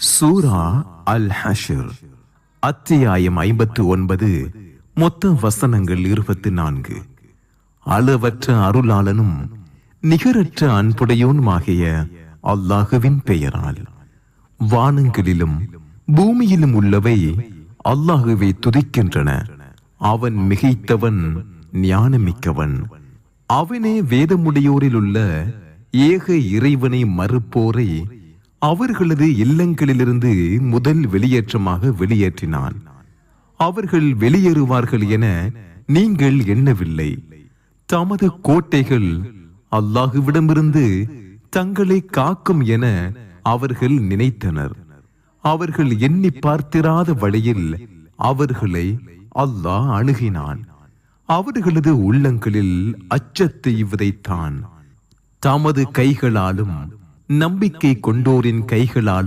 சூரா அல் ஹஷர் அத்தியாயம் ஐம்பத்து ஒன்பது மொத்த வசனங்கள் இருபத்தி நான்கு. அளவற்ற அருளாளனும் நிகரற்ற அன்புடையோனுமாகிய அல்லாஹுவின் பெயரால். வானங்களிலும் பூமியிலும் உள்ளவை அல்லாஹுவை துதிக்கின்றன. அவன் மிகைத்தவன் ஞானமிக்கவன். அவனே வேதமுடையோரில் உள்ள ஏக இறைவனை மறுப்போரை அவர்களது இல்லங்களிலிருந்து முதல் வெளியேற்றமாக வெளியேற்றினான். அவர்கள் வெளியேறுவார்கள் என நீங்கள் எண்ணவில்லை. தமது கோட்டைகள் அல்லாஹுவிடமிருந்து தங்களை காக்கும் என அவர்கள் நினைத்தனர். அவர்கள் எண்ணி பார்த்திராத வழியில் அவர்களை அல்லாஹ் அணுகினான். அவர்களது உள்ளங்களில் அச்சத்தை விதைத்தான். தமது கைகளாலும் நம்பிக்கை கொண்டோரின் கைகளாலும்